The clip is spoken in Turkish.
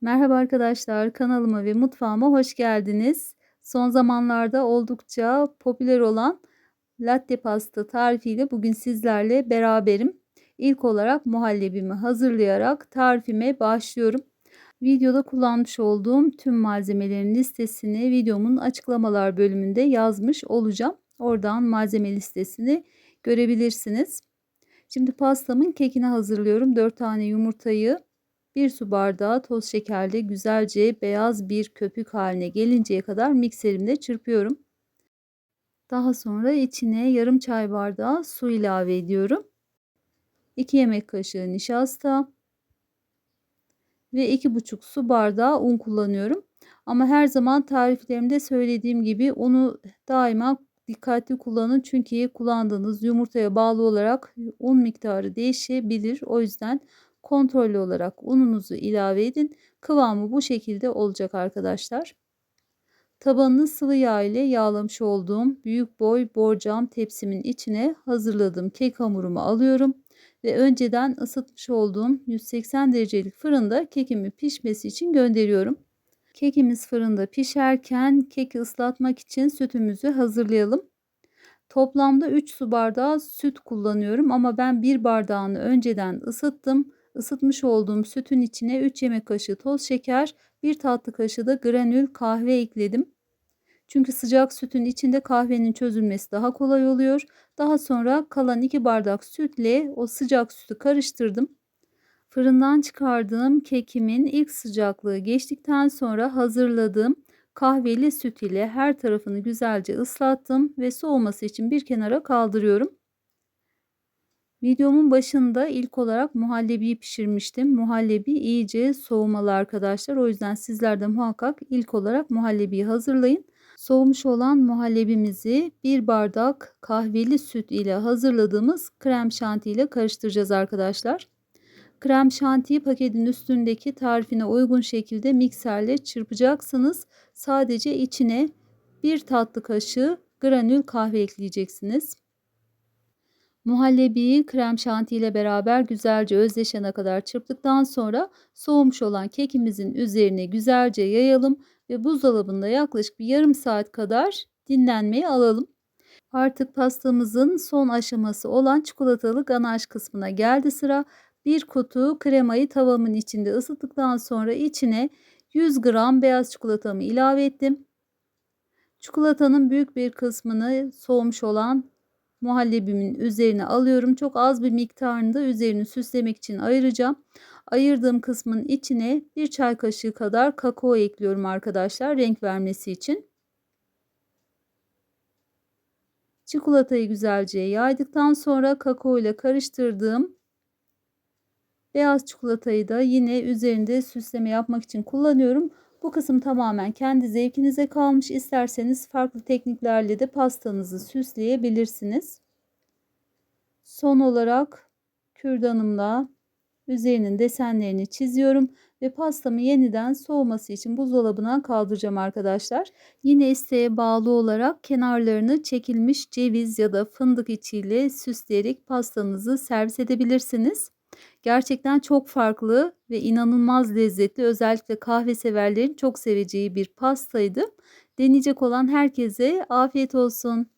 Merhaba arkadaşlar, kanalıma ve mutfağıma hoş geldiniz. Son zamanlarda oldukça popüler olan latte pasta tarifiyle bugün sizlerle beraberim. İlk olarak muhallebimi hazırlayarak tarifime başlıyorum. Videoda kullanmış olduğum tüm malzemelerin listesini videomun açıklamalar bölümünde yazmış olacağım. Oradan malzeme listesini görebilirsiniz. Şimdi pastamın kekini hazırlıyorum. 4 tane yumurtayı 1 su bardağı toz şekerle güzelce beyaz bir köpük haline gelinceye kadar mikserimde çırpıyorum. Daha sonra içine yarım çay bardağı su ilave ediyorum. 2 yemek kaşığı nişasta ve 2,5 su bardağı un kullanıyorum. Ama her zaman tariflerimde söylediğim gibi unu daima dikkatli kullanın. Çünkü kullandığınız yumurtaya bağlı olarak un miktarı değişebilir. O yüzden kontrollü olarak ununuzu ilave edin. Kıvamı bu şekilde olacak arkadaşlar. Tabanını sıvı yağ ile yağlamış olduğum büyük boy borcam tepsimin içine hazırladığım kek hamurumu alıyorum ve önceden ısıtmış olduğum 180 derecelik fırında kekimi pişmesi için gönderiyorum. Kekimiz fırında pişerken keki ıslatmak için sütümüzü hazırlayalım. Toplamda 3 su bardağı süt kullanıyorum ama ben bir bardağını önceden ısıttım. Isıtmış olduğum sütün içine 3 yemek kaşığı toz şeker, 1 tatlı kaşığı da granül kahve ekledim. Çünkü sıcak sütün içinde kahvenin çözülmesi daha kolay oluyor. Daha sonra kalan 2 bardak sütle o sıcak sütü karıştırdım. Fırından çıkardığım kekimin ilk sıcaklığı geçtikten sonra hazırladığım kahveli süt ile her tarafını güzelce ıslattım ve soğuması için bir kenara kaldırıyorum. Videomun başında ilk olarak muhallebiyi pişirmiştim. Muhallebi iyice soğumalı arkadaşlar. O yüzden sizler de muhakkak ilk olarak muhallebiyi hazırlayın. Soğumuş olan muhallebimizi bir bardak kahveli süt ile hazırladığımız krem şanti ile karıştıracağız arkadaşlar. Krem şantiyi paketin üstündeki tarifine uygun şekilde mikserle çırpacaksınız. Sadece içine bir tatlı kaşığı granül kahve ekleyeceksiniz. Muhallebiyi krem şanti ile beraber güzelce özleşene kadar çırptıktan sonra soğumuş olan kekimizin üzerine güzelce yayalım ve buzdolabında yaklaşık bir yarım saat kadar dinlenmeye alalım. Artık pastamızın son aşaması olan çikolatalı ganaj kısmına geldi sıra. Bir kutu kremayı tavamın içinde ısıttıktan sonra içine 100 gram beyaz çikolatamı ilave ettim. Çikolatanın büyük bir kısmını soğumuş olan muhallebimin üzerine alıyorum. Çok az bir miktarını da üzerini süslemek için ayıracağım. Ayırdığım kısmın içine bir çay kaşığı kadar kakao ekliyorum arkadaşlar renk vermesi için. Çikolatayı güzelce yaydıktan sonra kakao ile karıştırdığım beyaz çikolatayı da yine üzerinde süsleme yapmak için kullanıyorum. Bu kısım tamamen kendi zevkinize kalmış. İsterseniz farklı tekniklerle de pastanızı süsleyebilirsiniz. Son olarak kürdanımla üzerinin desenlerini çiziyorum ve pastamı yeniden soğuması için buzdolabına kaldıracağım arkadaşlar. Yine isteğe bağlı olarak kenarlarını çekilmiş ceviz ya da fındık içiyle süsleyerek pastanızı servis edebilirsiniz. Gerçekten çok farklı ve inanılmaz lezzetli. Özellikle kahve severlerin çok seveceği bir pastaydı. Deneyecek olan herkese afiyet olsun.